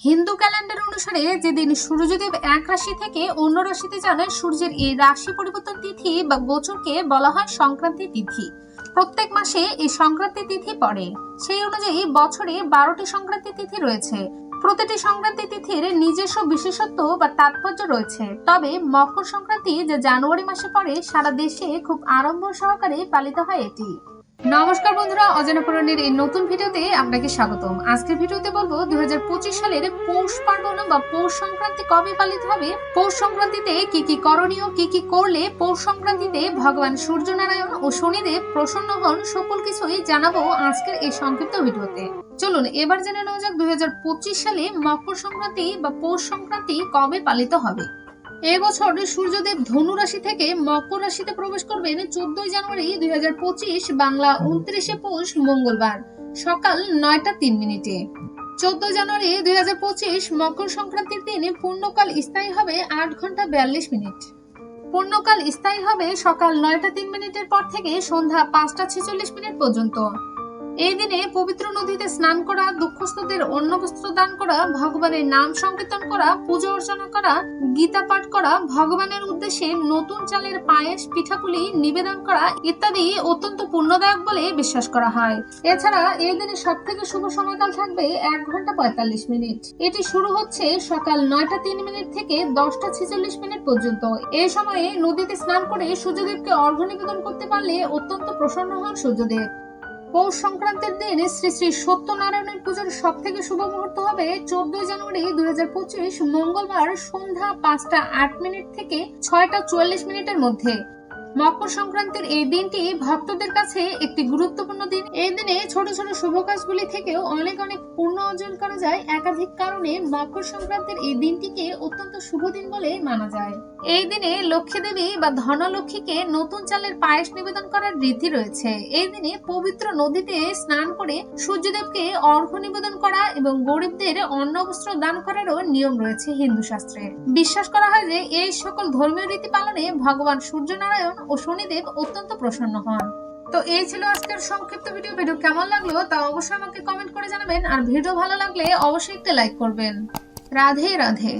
Hindu calendar অনুসারে যেদিন সূর্যদেব এক রাশি থেকে অন্য রাশিতে যান, সূর্যের এই রাশি পরিবর্তন তিথি বা গোচরকে বলা হয় সংক্রান্তি তিথি। প্রত্যেক মাসে এই সংক্রান্তি তিথি পড়ে। সেই অনুযায়ী বছরে বারোটি সংক্রান্তি তিথি রয়েছে। প্রতিটি সংক্রান্তি তিথির নিজস্ব বিশেষত্ব বা তাৎপর্য রয়েছে। তবে মকর সংক্রান্তি যে জানুয়ারি মাসে পড়ে, সারা দেশে খুব আড়ম্বর সহকারে পালিত হয় এটি। নমস্কার বন্ধুরা, অজানা পুরাণের এই নতুন ভিডিওতে আপনাকে স্বাগতম। আজকের ভিডিওতে বলব, দুই হাজার পঁচিশ সালের পৌষ পার্বণ বা পৌষ সংক্রান্তি কবে পালিত হবে? পৌষ সংক্রান্তিতে কি কি করণীয়, কি কি করলে পৌষ সংক্রান্তিতে ভগবান সূর্যনারায়ণ ও শনিদেব প্রসন্ন হন সকল কিছুই জানাব আজকের এই সংক্ষিপ্ত ভিডিওতে। চলুন, এবার জেনে নেওয়া যাক দুই হাজার পঁচিশ সালে মকর সংক্রান্তি বা পৌষ সংক্রান্তি কবে পালিত হবে। এবছর সূর্যদেব ধনু রাশি থেকে মকর রাশিতে প্রবেশ করবেন চোদ্দই জানুয়ারি দু হাজার পঁচিশ বাংলা উনত্রিশে পৌষ মঙ্গলবার, সকাল নয়টা তিন মিনিটে। চোদ্দ জানুয়ারি দুই হাজার পঁচিশ মকর সংক্রান্তির দিন পূর্ণকাল স্থায়ী হবে আট ঘণ্টা বিয়াল্লিশ মিনিট। পূর্ণকাল স্থায়ী হবে সকাল নয়টা তিন মিনিটের পর থেকে সন্ধ্যা পাঁচটা ছেচল্লিশ মিনিট পর্যন্ত। এই দিনে পবিত্র নদীতে স্নান করা, দুঃখস্থদের অন্ন বস্ত্র দান করা, ভগবানের নাম সংকীর্তন করা, পুজো অর্চনা করা, গীতা পাঠ করা, ভগবানের উদ্দেশ্যে নতুন চালের পায়েস, পিঠাপুলি, নিবেদন করা ইত্যাদি অত্যন্ত পুণ্যদায়ক বলে বিশ্বাস করা হয়। এছাড়া এই দিনে সব থেকে শুভ সময়কাল থাকবে এক ঘণ্টা পঁয়তাল্লিশ মিনিট। এটি শুরু হচ্ছে সকাল নয়টা তিন মিনিট থেকে দশটা ছেচল্লিশ মিনিট পর্যন্ত। এই সময়ে নদীতে স্নান করে সূর্যদেবকে অর্ঘ্য নিবেদন করতে পারলে অত্যন্ত প্রসন্ন হন সূর্যদেব। পৌষ সংক্রান্তির দিন শ্রী শ্রী সত্যনারায়ণের পুজোর সব থেকে শুভ মুহূর্ত হবে চোদ্দই জানুয়ারি দুই হাজার পঁচিশ মঙ্গলবার সন্ধ্যা পাঁচটা আট মিনিট থেকে ছয়টা চুয়াল্লিশ মিনিটের মধ্যে। মকর সংক্রান্তির এই দিনটি ভক্তদের কাছে একটি গুরুত্বপূর্ণ দিন। এই দিনে ছোট ছোট শুভ কাজগুলি থেকেও অনেক অনেক পূর্ণ অর্জন করা যায়। একাধিক কারণে মকর সংক্রান্তির এই দিনটিকে অত্যন্ত শুভ দিন বলে মানা যায়। এই দিনে লক্ষ্মী দেবী বা ধনলক্ষ্মীকে নতুন চালের পায়েস নিবেদন করার রীতি রয়েছে। এই দিনে পবিত্র নদীতে স্নান করে সূর্যদেবকে অর্ঘ্য নিবেদন করা এবং গরিবদের অন্ন বস্ত্র দান করারও নিয়ম রয়েছে হিন্দু শাস্ত্রে। বিশ্বাস করা হয় যে এই সকল ধর্মীয় রীতি পালনে ভগবান সূর্যনারায়ণ ও শনিদেব অত্যন্ত প্রসন্ন হন। তো এই ছিল আজকের সংক্ষিপ্ত ভিডিও ভিডিও কেমন লাগল তা অবশ্যই আমাকে কমেন্ট করে জানাবেন। আর ভিডিও ভালো লাগলে অবশ্যই একটা লাইক করবেন। রাধে রাধে।